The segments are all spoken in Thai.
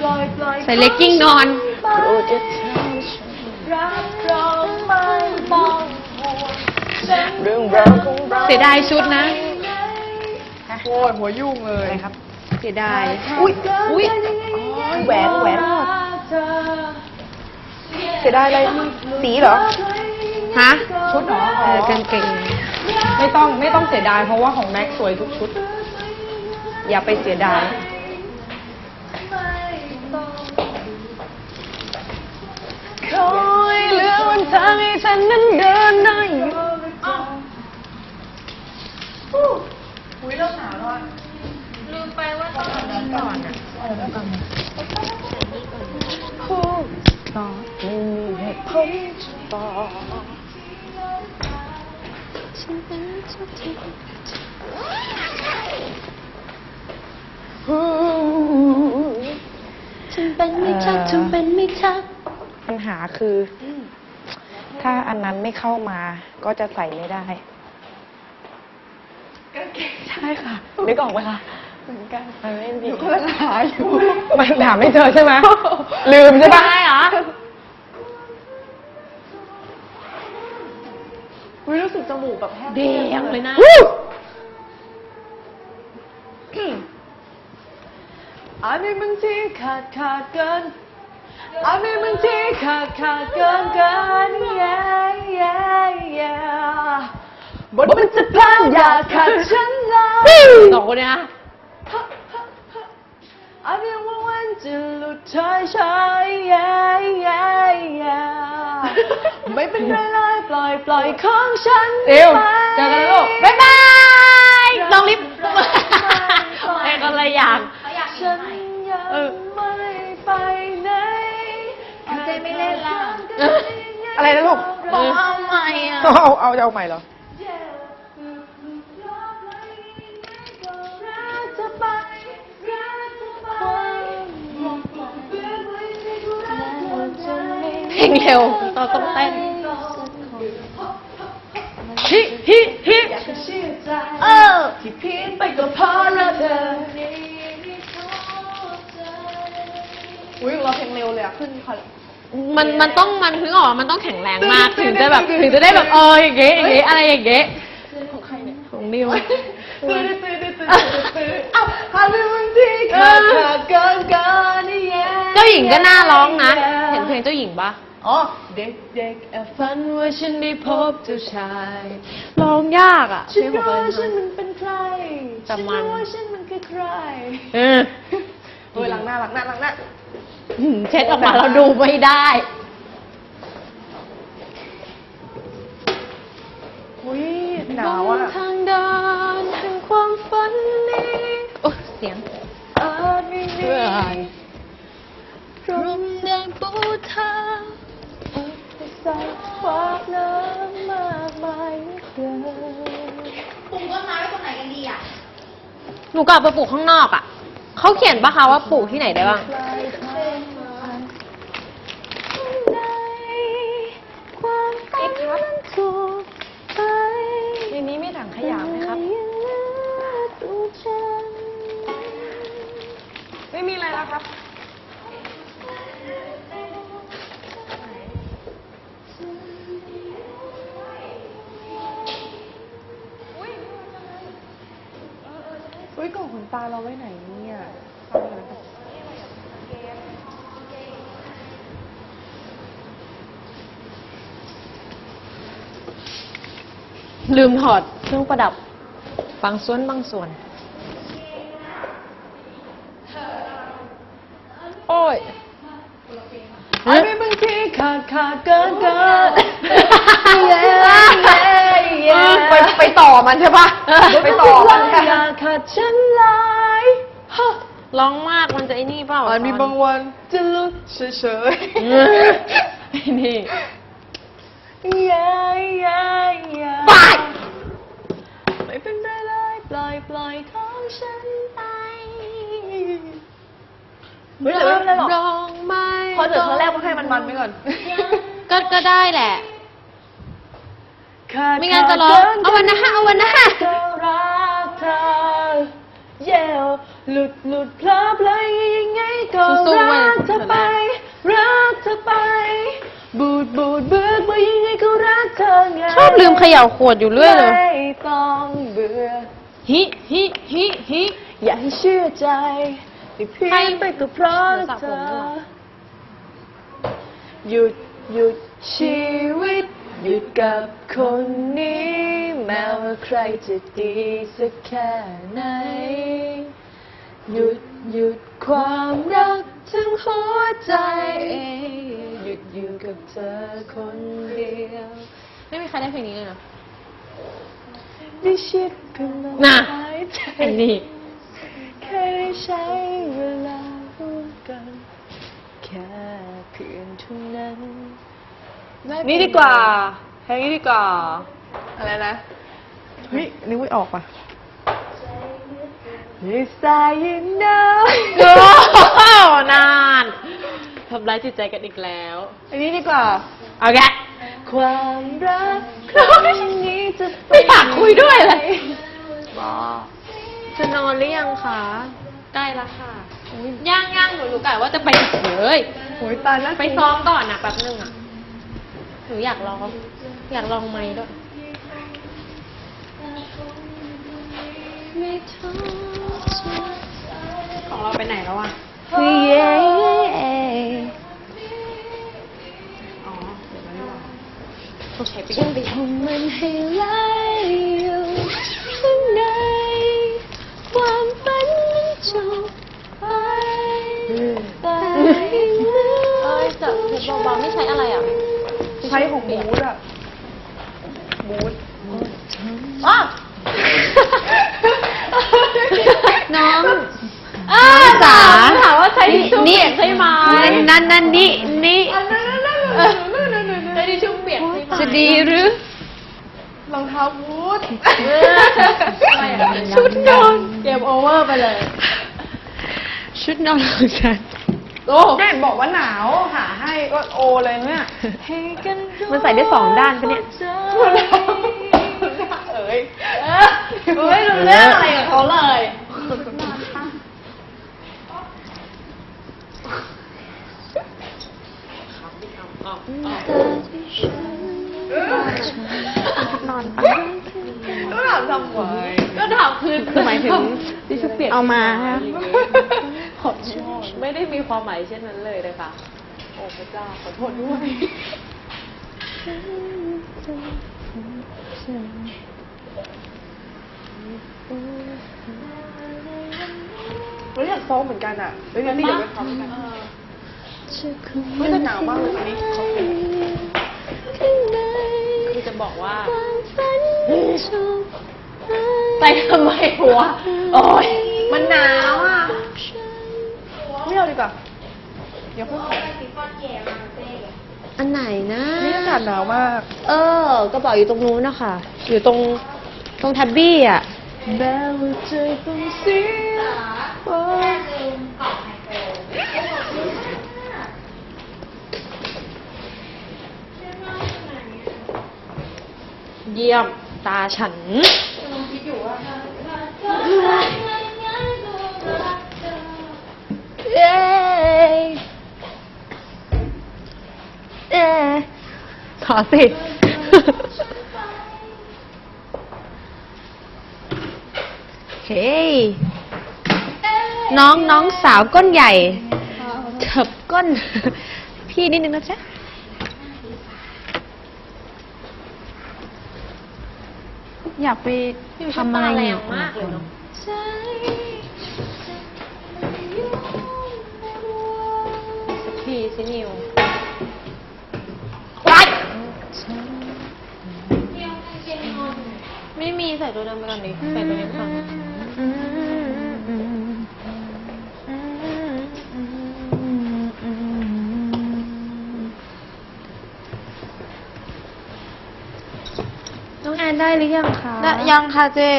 ปล่อยปล่อยใส่เลกกิ้งนอนโปรดจะทำฉันรับรองไม่ต้องห่วงฉันเรื่องราวของเราเสียดายชุดนะ โอ้ยหัวยุ่งเลยครับเสียดาย อุ้ยอุ้ยแหวนแหวน เสียดายอะไรสีเหรอ ฮะชุดเหรอ เออกางเกง ไม่ต้องไม่ต้องเสียดายเพราะว่าของแม็กสวยทุกชุด อย่าไปเสียดายคอยเหลือวันทางให้ ฉันนั้นเดินได้อุ้ยเริ่มหนาวแล้วลืมไปว่าต้องอันนี้ก่อนอะพูดต่อไม่มีเหตุผลจะบอกฉันเป็นไม่ชัดฉันเป็นไม่ชัดปัญหาคืออ ถ้าอันนั้นไม่เข้ามาก็จะใส่ไม่ได้ใช่ค่ะนึกออกไหมคะเหมือนกันมันไม่ดีก็หาอยู่มันหาไม่เจอใช่ไหมลืมใช่ปะได้เหรออุ้ยรู้สึกจมูกแบบแห้งเดียงเลยนะอันนี้บางทีขาดขาดเกิน อันนี้บางทีขาดขาดเกินเกิน yeah yeah yeah บทมันจะพลาดอย่าขาดฉันเลยสองคนเนี้ยนะอันนี้ว่าวันจะหลุดเฉยเฉย yeah yeah yeah ไม่เป็นไรเลยปล่อยปล่อยของฉันเร็วไปเจอกันแล้วลูกบ๊ายบาย อะไรนะลูกบอกเอาใหม่อะ เอาเอาจะเอาใหม่เหรอ เพลงเร็วเราต้องเต้น ฮิฮิฮิเออที่เพียงไปก็เพราะรักเธออุ้ยเราเพลงเร็วเลยอะขึ้นคอน มันมันต้องมันถึงออกมันต้องแข็งแรงมาก ถึงจะแบบถึงจะได้แบบเอออย่างเงี้ยอย่างเงี้ยอะไรอย่างเงี้ยของใครเนี่ยของนิว ตื่นตื่นตื่นตื่นตื่นเอ้าหาเรื่องวันที่ขาดขาดเกินเกินนี่แย่เจ้าหญิงก็น่าร้องนะ เห็นเพลงเจ้าหญิงปะอ๋อเด็กเด็กๆแอบฝันว่าฉันได้พบเจ้าชายร้องยากอะฉันเพลงของรู้เฟิร์นว่าฉันมันเป็นใครแต่ฉันมันรู้ว่าฉันมันคือใครเออเฮ้ยหลังหน้าหลังหน้าหลังหน้าหืม เช็ดออกมาแล้วดูไม่ได้อุ้ยหนาวอะทางเดินแห่งความฝันนี้โอ้เสียงอาจไม่มีพรมแดงปูทางใส่ฟากน้ำมากมายเหลือเกินปลูกต้นไม้ไว้ตรงไหนกันดีอะ หนูกลับไปปลูกข้างนอกอะ เขาเขียนปะคะว่าปลูกที่ไหนได้บ้าง ตาเราไว้ไหนเนี่ยฟังหน่อยนะลืมถอดเครื่องประดับบางส่วนบางส่วน โอ้ยอันนี้บางทีขาดขาดเกินเกิน ไปไปต่อมันใช่ปะไปต่อมันอย่าขาดฉันเลยฮะร้องมากมันจะไอ้นี่เปล่าอันมีบางวันจะลุกเฉยไอ้นี่ๆอย่าอย่าอย่าไปไม่เป็นไรเลยปล่อยปล่อยของฉันไปเฮ้ยแต่ไม่เป็นไรหรอกร้องไม่พอเจอครั้งแรกก็ให้มันมันไปก่อนก็ก็ได้แหละขาด ไม่งั้นจะร้องขาดกิเอาวันนะฮะเอาวันนะฮะเธอรักเธอ yeah หลุดหลุดเพลอเพลยยังไงก็สู้ๆเว้ยรักเธอไป รักเธอไป บูดบูดเบิกว่ายังไงก็รักเธอไงชอบลืมเขย่าขวดอยู่เรื่อยเลยไม่ต้องเบื่อฮิฮิฮิฮิอย่าให้เชื่อใจที่เพียให้งไปก็เพราะเดี๋ยวสระเธผมอด้วยหยุดหยุดชีวิต หยุดกับคนนี้ แม้ว่าใครจะดีสักแค่ไหน หยุดหยุดความรักทั้งหัวใจ หยุดอยู่กับเธอคนเดียว ไม่มีใครได้เพลงนี้เลยเนะได้ชิดกันลมน่ะหายใจนี้แค่ได้ใช้เวลาร่วมกัน แค่เพียงเท่านั้น นี่ดีกว่าเพลงนี้ดีกว่า อะไรนะ เฮ้ยนึกไม่ออกป่ะ Yes I know โอ้นานทำร้ายจิตใจกันอีกแล้ว อันนี้ดีกว่า เอาแกะความรักครั้งนี้จะไม่อยากคุยด้วยเลยบ้าจะนอนหรือยังคะใกล้ละค่ะย่างย่างหนูรู้กะว่าจะไปเลยโหยตายแล้วไปซ้อมก่อนนะแป๊บนึงอะห นูอยากลอง อยากลองไม้ด้วยของเราไปไหนแล้วอะเฮ้ยเย้อ๋อเดี๋ยวไม่บอกต้องใช้ไปฉันไปทำมันให้ไหลอยู่ข้างในความฝันนั้นจบไปแต่ยังเหลือ เอ้ยจะเบาๆนี่ใช้อะไรอะ ใช้ของมูดอะมูดอ๋อน้องอ้าจ๋าจ๋าถามว่าใช้ทิชชู่เปียกใช่ไหมนั่นนั่นนี่นี่ใช้ทิชชู่เปียกใช่ไหมจะดีหรือรองเท้าบูทอะไรอะชุดนอนเกมโอเวอร์ไปเลย ชุดนอนของฉัน โอ้แม่บอกว่าหนาวหาให้ก็โอเลยเนี่ยมันใส่ได้สองด้านปะเนี่ย เอ้ยไม่รู้เรื่องอะไรกับเขาเลย นอนปะก็ถามทำไมก็ถามคือ หมายถึง ดิฉันเปลี่ยนเอามาฮะ ขอโทษไม่ได้มีความหมายเช่นนั้นเลยนะคะ โอ้พระเจ้าขอโทษด้วยเราอยากซ้อมเหมือนกันอะเฮ้ยงั้นนี่เดี๋ยวไปทำกันเฮ้ยแต่หนาวมากเลยวันนี้เขาเปลี่ยนคือจะบอกว่าใส่ทำไมหัว โอ้ยมันหนาวอะไม่ เอาดีกว่า เดี๋ยวพิ่งอันไหนนะนี่อากาศหนาวมาก เออกระเป๋าอยู่ตรงนู้นนะคะ อยู่ตรงตรงแท็บบี้อะแม้ว่าใจต้องเสียโอ้ยเยี่ยมตาฉัน อสิ เฮ้ย น้องน้องสาวก้นใหญ่เถิบก้น พี่นิดนึงนะจ๊ะอยากไปทำอะไรอยู่งมากเลยเนาะสักทีสินิว ใส่ตัวเดิมไปก่อนดิใส่ตัวนี้ไปก่อนน้องแอนได้หรือยังคะได้ยังค่ะเจ๊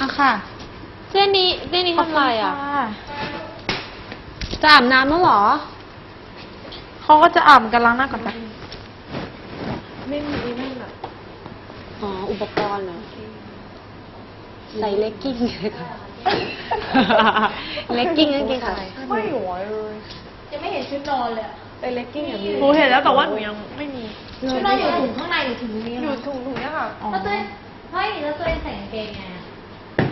อะค่ะเส้นนี้เส้นนี้ทำอะไรอะ จะอาบน้ำแล้วเหรอ เขาก็จะอาบกันล้างหน้าก่อนจ้ะไม่มีไม่แบบปกรณ์เหรอ ใส่เลกกิ้งเลยค่ะ เลกกิ้งกางเกงขาสั้นไม่ไหวเลยจะไม่เห็นชุดนอนเลยอะไปเลกกิ้งอย่างนี้หนูเห็นแล้วแต่ว่าหนูยังไม่มีชุดนอนอยู่ถุงข้างในหรือถุงนี้อยู่ถุงถุงเนี้ยค่ะแล้วตัวเองเฮ้ยแล้วตัวเองใส่กางเกงไงอะ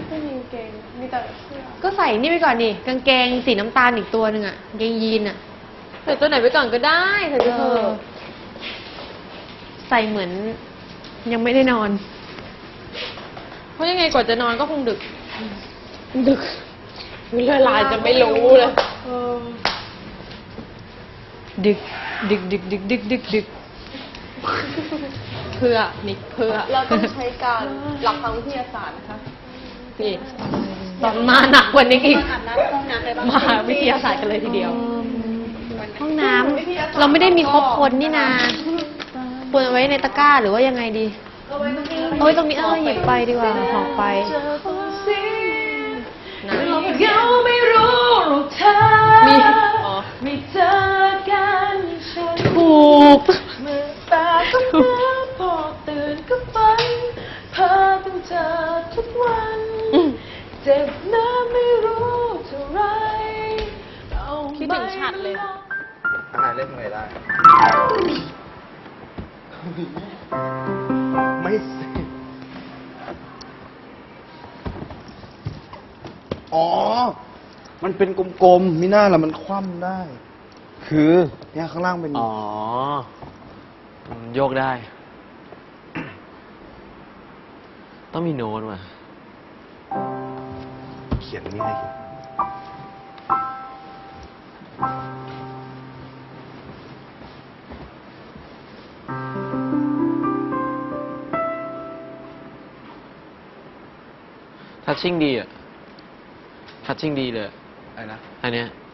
ไม่มีกางเกงมีแต่เสื้อก็ใส่นี่ไปก่อนดิกางเกงสีน้ำตาลอีกตัวหนึ่งอะกางเกงยีนอะ ใส่ตัวไหนไปก่อนก็ได้ใส่ไปเถอะใส่เหมือน ยังไม่ได้นอน เพราะยังไงกว่าจะนอนก็คงดึก ดึกเวลาจะไม่รู้เลยเออดึก ดึก ดึก ดึก ดึก ดึก ดึก เพื่อนิกเพื่อ เราต้องใช้การหลักทางวิทยาศาสตร์นะคะ นี่ตอนมาหนักกว่านี้อีกอาบน้ำห้องน้ำอะไรบ้างมาวิทยาศาสตร์กันเลยทีเดียวห้อง น้ำเราไม่ได้มีครบคนนี่นาควรเอาไว้ในตะกร้าหรือว่ายังไงดีเอาไว้ตรงนี้โอ้ยตรงนี้เออหยิบไปดีกว่าหอบไปเจอคนเสียนะเราไม่รู้หรอกเธอมีอ๋อไม่เจอกันฉันถูกมือตาก็เมื่อพอตื่นก็ฝันเพ้อต้องเจอทุกวันอืมเจ็บน้ำไม่รู้เท่าไรเอาคิดถึงฉัดเลยอั นไหนเล่นตรงไหนได้ ไม่สิอ๋อ มันเป็นกลมๆมิน่าละมันคว่ำได้ คือ เนี่ยข้างล่างเป็น อ๋อมันโยกได้ ต้องมีโน้ตว่ะ เขียนนี่ให้ ทัชชิ่งดีอะทัชชิ่งดีเลยอะไรนะอันเนี้ยมี